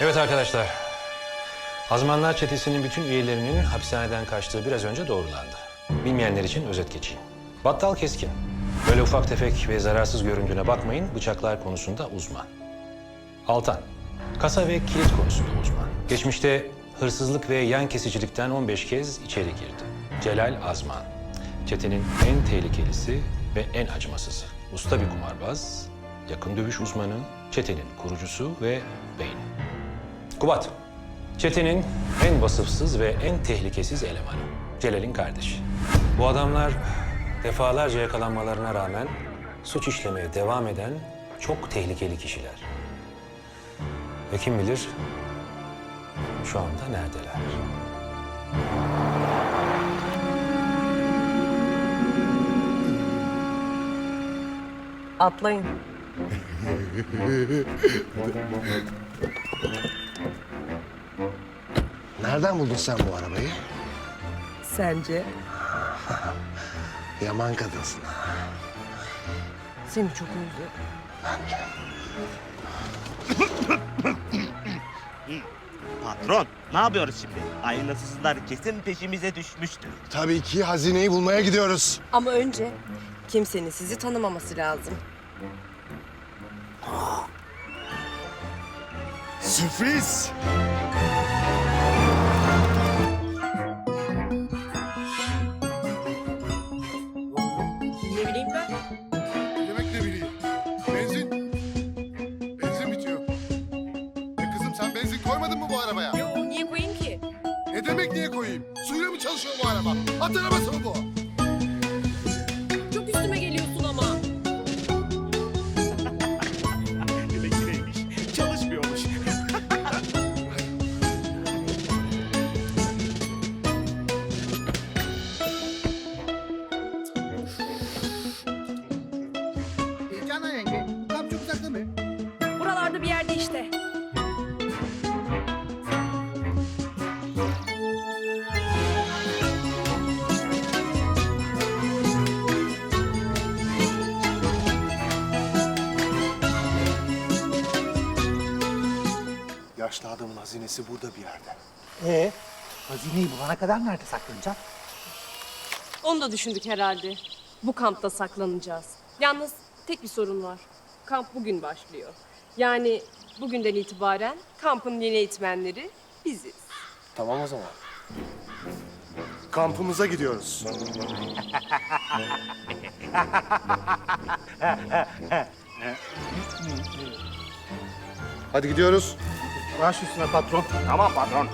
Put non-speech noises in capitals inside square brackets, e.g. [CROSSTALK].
Evet arkadaşlar. Azmanlar çetesinin bütün üyelerinin hapishaneden kaçtığı biraz önce doğrulandı. Bilmeyenler için özet geçeyim. Battal Keskin. Böyle ufak tefek ve zararsız göründüğüne bakmayın, bıçaklar konusunda uzman. Altan. Kasa ve kilit konusunda uzman. Geçmişte hırsızlık ve yan kesicilikten 15 kez içeri girdi. Celal Azman. Çetenin en tehlikelisi ve en acımasızı. Usta bir kumarbaz, yakın dövüş uzmanı, çetenin kurucusu ve beyni. Kubat. Çetenin en vasıfsız ve en tehlikesiz elemanı. Celal'in kardeşi. Bu adamlar defalarca yakalanmalarına rağmen suç işlemeye devam eden çok tehlikeli kişiler. Ve kim bilir şu anda neredeler? Atlayın. [LAUGHS] Nereden buldun sen bu arabayı? Sence? [LAUGHS] Yaman kadınsın. Seni çok üzdü. [LAUGHS] Patron, ne yapıyoruz şimdi? Aynasızlar kesin peşimize düşmüştür. Tabii ki hazineyi bulmaya gidiyoruz. Ama önce kimsenin sizi tanımaması lazım. Sürpriz. Ne bileyim ben? Demek ne bileyim. Benzin. Benzin bitiyor. E kızım sen benzin koymadın mı bu arabaya? Yo niye koyayım ki? Ne demek niye koyayım? Suyla mı çalışıyor bu araba? At arabası mı bu? İşte. Yaşlı adamın hazinesi burada bir yerde. Ee, hazineyi bulana kadar nerede saklanacak? Onu da düşündük herhalde. Bu kampta saklanacağız. Yalnız tek bir sorun var. Kamp bugün başlıyor. Yani bugünden itibaren kampın yeni eğitmenleri biziz. Tamam o zaman. Kampımıza gidiyoruz. Hadi gidiyoruz. Baş üstüne patron. Tamam patron.